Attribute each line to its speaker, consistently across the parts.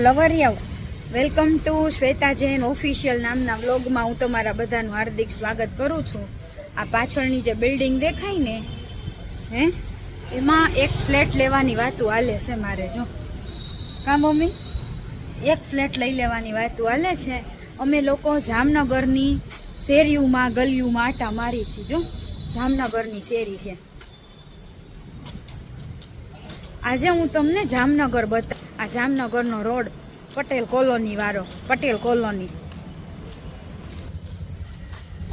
Speaker 1: લવરિયાઓ welcome to Shweta Jain official નામના વ્લોગમાં હું તમારા બધાનું હાર્દિક સ્વાગત કરું છું. આ પાછળની જે બિલ્ડિંગ દેખાય ને, હે? એમાં એક ફ્લેટ લેવાની વાતું હાલે છે મારે, જો. કા, મમ્મી? એક ફ્લેટ લઈ લેવાની વાતું હાલે છે. અમે લોકો જામનગરની શેરીઓમાં, ગલીઓમાં આટા મારી છીએ, જો. જામનગરની શેરી છે. આજે હું તમને જામનગર બતા આ જામનગરનો રોડ પટેલ કોલોની વાળો પટેલ કોલોની.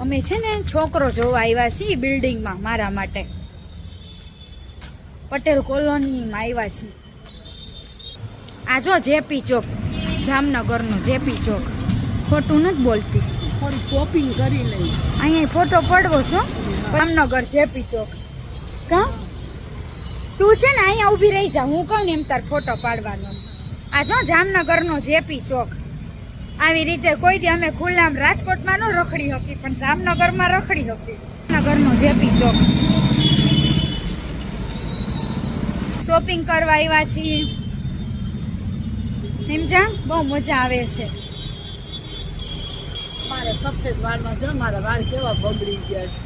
Speaker 1: અમે છે ને છોકરો જોવા આવ્યા છીએ બિલ્ડિંગમાં મારા માટે. પટેલ કોલોનીમાં આવ્યા છીએ. આ જો જેપી ચોક જામનગરનો જેપી ચોક. ખોટું નથી બોલતી.
Speaker 2: થોડી શોપિંગ કરી લઈ
Speaker 1: અહીંયા ફોટો પડવો છો? જામનગર જેપી ચોક. કા? તું છે ને અહીંયા ઊભી રહી જા હું કહું ને એમ તાર ફોટો પાડવાનો. આ જો જામનગરનો જેપી ચોક. આવી રીતે કોઈ દી અમે ખુલ્લામ રાજકોટમાં ન રખડી હતી પણ જામનગરમાં રખડી હતી જામનગરનો જેપી ચોક. શોપિંગ કરવા આવ્યા છીએ. સમજા બહુ મજા આવે છે.
Speaker 2: મારે સફેદ વાળમાં જો મારા વાળ કેવા બગડી ગયા છે.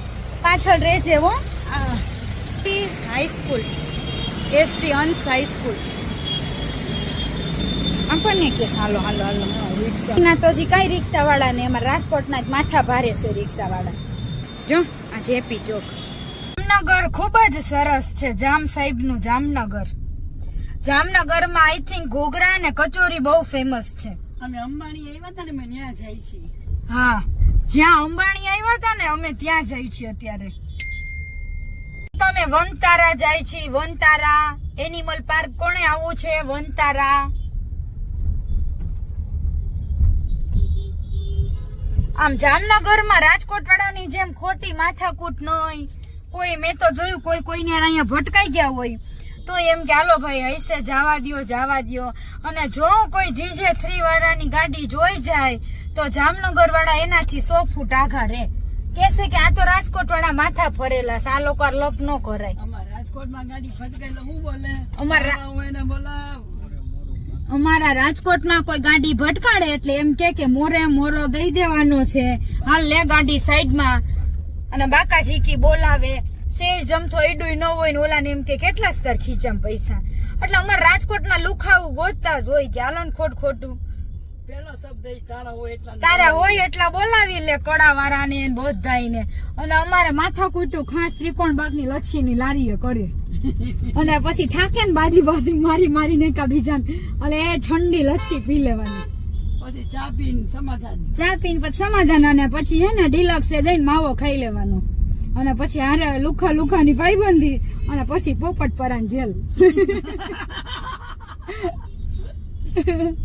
Speaker 1: પાછળ રહેજે હો. હાઈસ્કૂલ એસટી અંશ હાઈસ્કૂલ આપણને કે હાલો હાલો હાલો
Speaker 2: રિક્ષા
Speaker 1: ના તો હજી કઈ રિક્ષા વાળા ને એમાં રાજકોટના જ માથા ભારે છે રિક્ષા વાળા. જો આ જેપી ચોક. જામનગર ખૂબ જ સરસ છે જામ સાહેબનું જામનગર. જામનગરમાં આઈ થિંક ઘોઘરા ને કચોરી બહુ ફેમસ છે.
Speaker 2: અમે અંબાણી આવ્યા હતા ને અમે ત્યાં જાય છીએ.
Speaker 1: હા જ્યાં અંબાણી આવ્યા હતા ને અમે ત્યાં જઈ છીએ અત્યારે. તમે વનતારા જાય છે વનતારા. એનિમલ પાર્ક કોણે આવવું છે, વનતારા? આમ જામનગરમાં રાજકોટ વાળાની જેમ ખોટી માથાકૂટ હોય. કોઈ, મેં તો જોયું કોઈ કોઈને અહીંયા ભટકાઈ ગયા હોય. તો એમ કે, હાલો ભાઈ હૈસે જવા દ્યો જવા દ્યો. અને જો કોઈ જીજે થ્રી વાળાની ગાડી જોઈ જાય, તો જામનગર વાળા એનાથી સો ફૂટ આઘા રે છે કે આ તો રાજકોટ વાળા માથા ફરેલા છે આ લોકો લપ ન કરાય
Speaker 2: અમારા રાજકોટમાં ગાડી ફટકાઈ હું બોલે?
Speaker 1: અમારા-
Speaker 2: બોલાવ.
Speaker 1: અમારા રાજકોટમાં કોઈ ગાડી ભટકાડે એટલે એમ કે કે મોરે મોરો દઈ દેવાનો છે. હાલ લે ગાડી સાઈડમાં. અને બાકાજી કી બોલાવે. સે જમથો એડું ન હોય ને ઓલાને એમ કે કેટલા સ્તર ખીચામ પૈસા. એટલે અમારા રાજકોટના લુખાવું ગોતતા જ હોય કે હાલો ખોટ ખોટું.
Speaker 2: તારા હોય એટલા
Speaker 1: બોલાવી. લે કડા વાળાને ને બધાયને. અને અમારે માથા કૂટું ખાસ ત્રિકોણ બાગની લચ્છીની લારીએ કરે. અને પછી થાકે ને બાજી બાજી મારી મારીને કા બીજાને. અને એ ઠંડી લચ્છી પી લેવાની.
Speaker 2: પછી ચા પીને સમાધાન.
Speaker 1: ચા પીને પછી સમાધાન અને પછી હે ને ડિલક્સ એ દઈને માવો ખાઈ લેવાનો. અને પછી હારે લુખા લુખાની પાઈબંધી અને પછી પોપટ પરાન જેલ.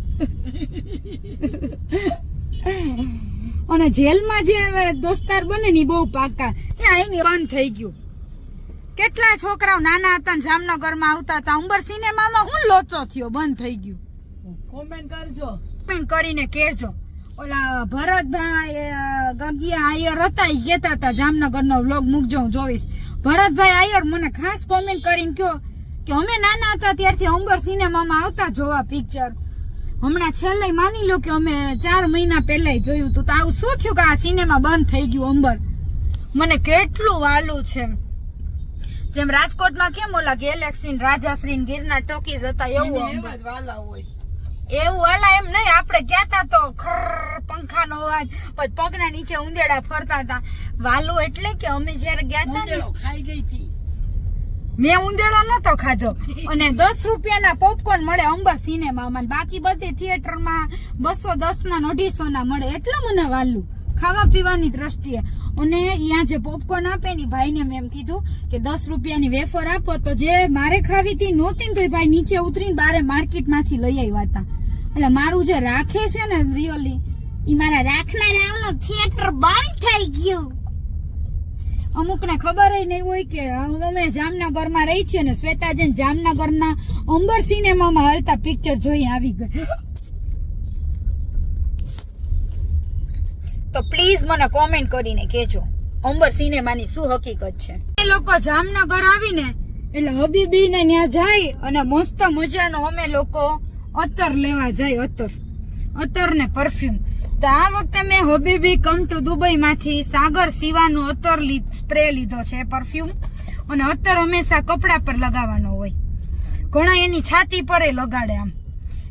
Speaker 1: અને જેલમાં જે દોસ્તાર બને ને બહુ પાકા એ આઈને બંધ થઈ ગયું. કેટલા છોકરાઓ નાના હતા ને જામનગરમાં આવતા હતા. ઉંબર સિનેમામાં હું લોચો થયો બંધ થઈ ગયું.
Speaker 2: કોમેન્ટ કરજો.
Speaker 1: કોમેન્ટ કરીને કહેજો. ઓલા ભરતભાઈ ગગિયા આયર હતા એ કહેતા હતા જામનગરનો વ્લોગ મૂકજો હું જોઈશ ભરતભાઈ આયર મને ખાસ કોમેન્ટ કરીને કહો કે અમે નાના હતા ત્યારથી અંબર સિનેમામાં આવતા જોવા પિક્ચર હમણાં છેલ્લે માની લો કે અમે ચાર મહિના પહેલા જોયું હતું તો આવું શું થયું કે આ સિનેમા બંધ થઈ ગયું અંબર? મને કેટલું વાલું છે. જેમ રાજકોટમાં કેમ ઓલા ગેલેક્સી રાજાશ્રી ગીરના ટોકીઝ હતા એવું
Speaker 2: વાલા હોય.
Speaker 1: એવું અલા એમ નહીં આપણે કહેતા તો ખર પંખાનો અવાજ પછી પગના નીચે ઉંદેડા ફરતા હતા. વાલું એટલે કે અમે જયારે ગયા હતા
Speaker 2: ખાઈ ગઈ હતી
Speaker 1: મેં ઉંદેડો નતો ખાધો. અને દસ રૂપિયાના પોપકોર્ન મળે અંબર સિનેમામાં બાકી બધી થિયેટરમાં બસો દસ ના અઢીસો ના મળે. એટલે મને વાલું. ખાવા પીવાની દ્રષ્ટિએ. અને અહીંયા જે પોપકોર્ન આપે ને ભાઈને મેં એમ કીધું કે દસ રૂપિયાની વેફર આપો તો જે મારે ખાવી હતી નહોતી ને તો ભાઈ નીચે ઉતરીને બારે માર્કેટમાંથી લઈ આવ્યા હતા એટલે મારું જે રાખે છે ને રિયલી એ મારા રાખનારા ઓલો થિયેટર બંધ થઈ ગયું. અમુક ને ખબર નહીં હોય કે અમે જામનગરમાં રહી છીએ ને શ્વેતાજન જામનગરના અંબર સિનેમામાં હાલતા પિક્ચર જોઈ આવી ગઈ. તો પ્લીઝ મને કોમેન્ટ કરીને કેજો અંબર સિનેમાની શું હકીકત છે? એ લોકો જામનગર આવીને, એટલે હબીબી ને ત્યાં જાય અને મસ્ત મજાનો અમે લોકો અત્તર લેવા જાય અત્તર અત્તર ને પરફ્યુમ તો આ વખતે મેં હોબીબી કમ ટુ દુબઈ માંથી સાગર સિવાનું અત્તર સ્પ્રે લીધો છે પરફ્યુમ અને અત્તર હંમેશા કપડા પર લગાવવાનો હોય. ઘણા એની છાતી પર લગાડે આમ.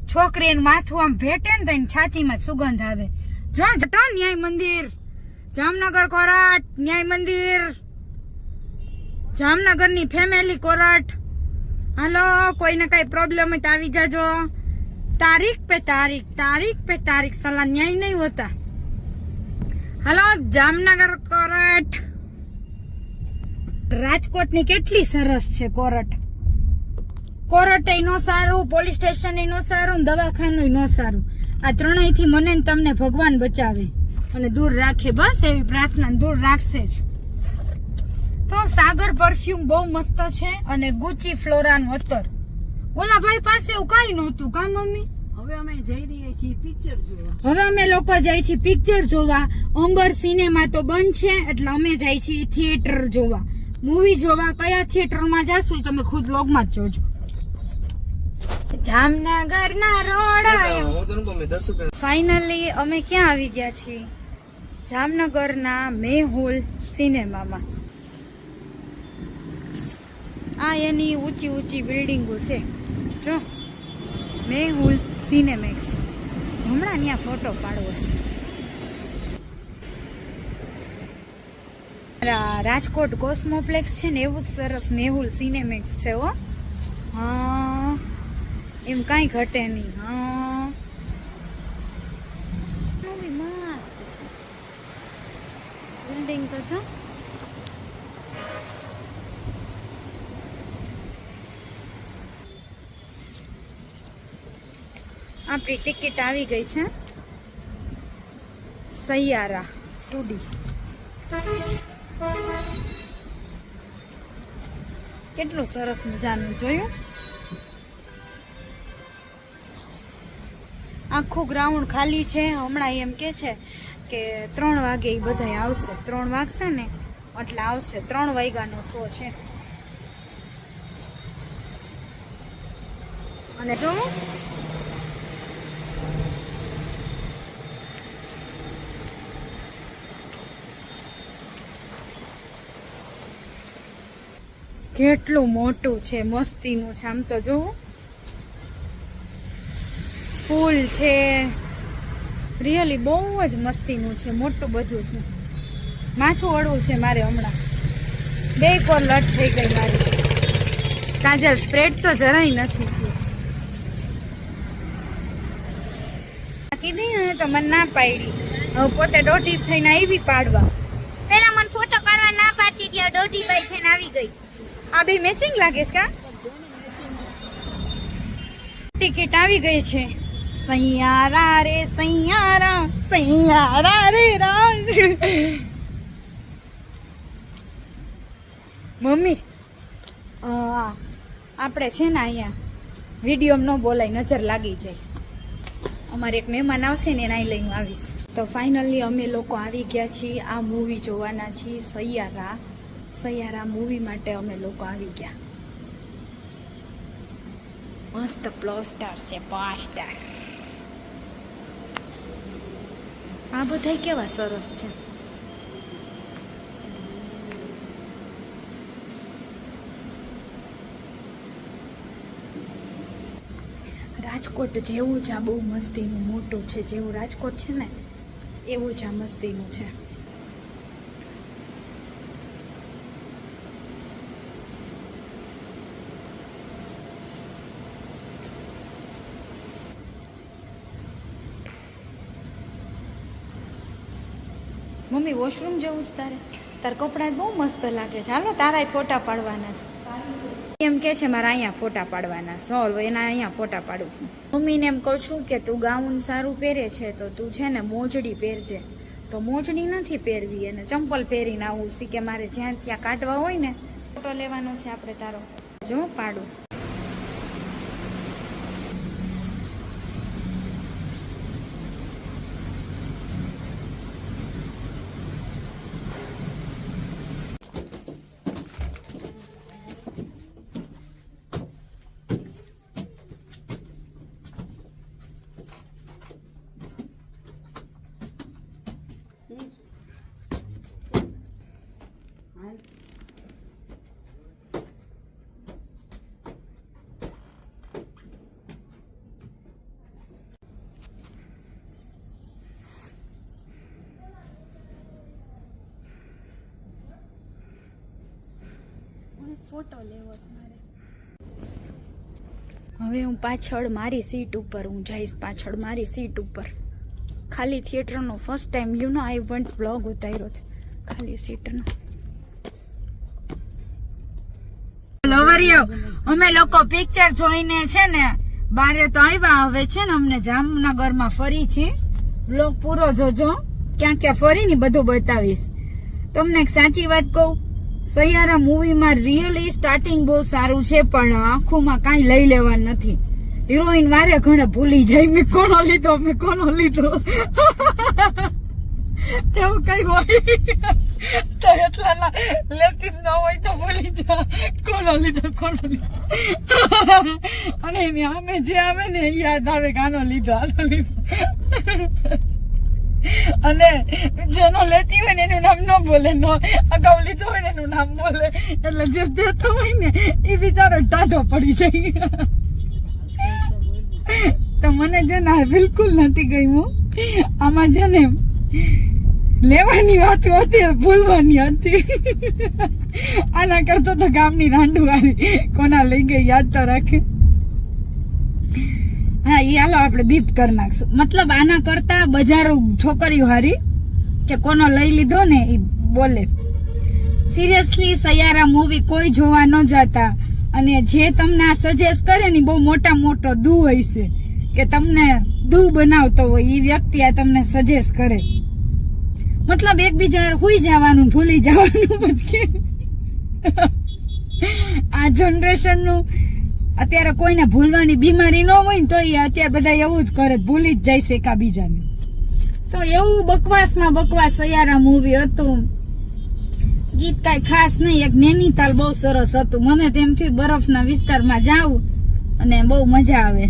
Speaker 1: છોકરી એનું માથું આમ ભેટે ને તો એની છાતીમાં સુગંધ આવે. જો જટો ન્યાય મંદિર. જામનગર કોરાટ, ન્યાય મંદિર. જામનગરની ફેમિલી કોરાટ. હાલો, કોઈને કઈ પ્રોબ્લેમ હોય તો આવી જાજો. તારીખ પે તારીખ તારીખ પે તારીખ સલા ન્યાય નહીં હોતા. હાલો, જામનગર કોરટ. રાજકોટની કેટલી સરસ છે કોરટ. કોરટ નો સારું, પોલીસ સ્ટેશન નો સારું દવાખાનું નો સારું. આ ત્રણેયથી મને તમને ભગવાન બચાવે. અને દૂર રાખે બસ એવી પ્રાર્થના દૂર રાખશે જ. તો સાગર પરફ્યુમ બહુ મસ્ત છે અને ગુચી ફ્લોરાનું અત્તર. ઓલા ભાઈ પાસે એવું કઈ નહોતું કા મમ્મી?
Speaker 2: હવે અમે જઈ રહ્યા છીએ પિક્ચર જોવા.
Speaker 1: હવે અમે લોકો જાય છીએ પિક્ચર જોવા. અંબર સિનેમા તો બંધ છે એટલે અમે જાય છીએ થિયેટર જોવા. મૂવી જોવા કયા થિયેટરમાં જાશું તમે ખુદ વ્લોગમાં જ જોજો. જામનગર ના રોડ
Speaker 3: મેં
Speaker 1: ફાઇનલી અમે ક્યાં આવી ગયા છીએ? જામનગરના મેહુલ સિનેમામાં આ એની ઊંચી ઊંચી બિલ્ડિંગો છે. જો મેહુલ સિનેમેક્સ હમણાં ત્યાં ફોટો પાડવો છે. રાજકોટ કોસ્મોપ્લેક્સ છે ને, એવું જ સરસ મેહુલ સિનેમેક્સ છે હો. હા, એમ કાંઈ ઘટે નહીં, હા. બિલ્ડિંગ તો છે આપણી ટિકિટ આવી ગઈ છે. સૈયારા ટુડી કેટલું સરસ મજાનું જોયું. આખું ગ્રાઉન્ડ ખાલી છે. હમણાં એમ કે છે કે ત્રણ વાગે એ બધા આવશે. ત્રણ વાગશે ને એટલે આવશે. ત્રણ વાગ્યાનો શો છે. અને જો કેટલું મોટું છે, મસ્તીનું છે. આમ તો જોવું ફૂલ છે. રિયલી બહુ જ મસ્તીનું છે, મોટું બધું છે. માથું અડવું છે મારે હમણાં. બે કોર લટ થઈ ગઈ મારી. કાજલ સ્પ્રેડ તો જરાય નથી કીધી ને તો મને ના પાડી. પોતે દોઢી થઈને આવી પાડવા. પેલા મને ફોટો પાડવા ના પાડતી ગયા દોઢી બાઈ થઈને આવી ગઈ. આ બે મેચિંગ લાગે છે કા? ટિકિટ આવી ગઈ છે. સૈયારા રે, સૈયારા સૈયારા રે, રાજ. મમ્મી આપણે છે ને અહીંયા વીડિયો ન બોલાય, નજર લાગી જાય. અમારે એક મહેમાન આવશે ને એના લઈને આવીશ. તો ફાઇનલી અમે લોકો આવી ગયા છીએ, આ મૂવી જોવાના છીએ, સૈયારા. સૈયારા મૂવી માટે અમે લોકો આવી ગયા. મસ્ત પ્લોસ્ટર છે, પાંચ સ્ટાર આ બધા કેવા સરસ છે. રાજકોટ જેવું જ આ બહુ મસ્તીનું મોટું છે, જેવું રાજકોટ છે ને, એવું જ આ મસ્તીનું છે. મમ્મી વોશરૂમ જવું છે તારે. તાર કપડાં બહુ મસ્ત લાગે છે. હાલો, તારા ફોટા પાડવાના છે. એમ કે છે, મારા અહીંયા ફોટા પાડવાના સોલ એના અહીંયા ફોટા પાડું છું. મમ્મીને એમ કહું છું કે તું ગાઉન સારું પહેરે છે, તો તું છે ને મોજડી પહેરજે. તો મોજડી નથી પહેરવી અને ચંપલ પહેરીને આવું સી કે મારે જ્યાં ત્યાં કાઢવા હોય ને, ફોટો લેવાનો છે આપણે તારો. જો, પાડું. ફોટો લેવો છે મારે. હવે હું પાછળ મારી સીટ ઉપર, હું જઈશ પાછળ મારી સીટ ઉપર. ખાલી થિયેટરનો first time you know I want blog ઉતાર્યો છે. ખાલી સીટનો. અમે લોકો પિક્ચર જોઈને છે ને, બારે તો આવ્યા હવે છે ને, અમને જામનગરમાં ફરી છે. બ્લોગ પૂરો જોજો. ક્યાં ક્યાં ફરીને બધું બતાવીશ. તમને એક સાચી વાત કહું સૈયારા મૂવીમાં રિયલી સ્ટાર્ટિંગ બહુ સારું છે, પણ આંખોમાં કાંઈ લઈ લેવાનું નથી. હિરોઈન મારે ઘણે ભૂલી જાય. મેં કોનો લીધો? મેં કોનો લીધો? એવું કઈ હોય? તો એટલા લેતી ન હોય તો ભૂલી જા. કોનો લીધો? કોનો અને એની આમે જે આવે ને યાદ આવે કે આનો લીધો આનો લીધો. અને જેનો લેતી હોય ને એનું નામ ન બોલે, નો અગાઉ લીધો હોય ને એનું નામ બોલે. એટલે જે દેતો હોય ને એ બિચારો ટાઢો પડી જાય. તો મને છે ને બિલકુલ નથી ગયું આમાં છે ને લેવાની વાત હતી ભૂલવાની હતી. આના કરતો તો ગામની રાંડુ વાળી કોના લઈ ગઈ યાદ તો રાખે. હા એ હાલો આપણે બીપ કરી નાખશું. મતલબ આના કરતા બજારો છોકરીઓ હારી કે કોનો લઈ લીધો ને એ બોલે. સિરિયસલી સૈયારા મૂવી કોઈ જોવા ન જતા. અને જે તમને આ સજેસ્ટ કરે ને બહુ મોટા મોટો દુ હોય છે કે તમને દુ બનાવતો હોય એ વ્યક્તિ આ તમને સજેસ્ટ કરે. મતલબ એકબીજા હુઈ જવાનું, ભૂલી જવાનું પછી આ જનરેશનનું અત્યારે કોઈને ભૂલવાની બીમારી ન હોય ને તો એ અત્યારે બધા એવું જ કરે, ભૂલી જ જાય છે એકાબીજાને. તો એવું બકવાસમાં બકવાસ સૈયારા મૂવી હતું. ગીત કાંઈ ખાસ નહીં, એક નૈનીતાલ બહુ સરસ હતું. મને તેમથી બરફના વિસ્તારમાં જાઉં અને બહુ મજા આવે.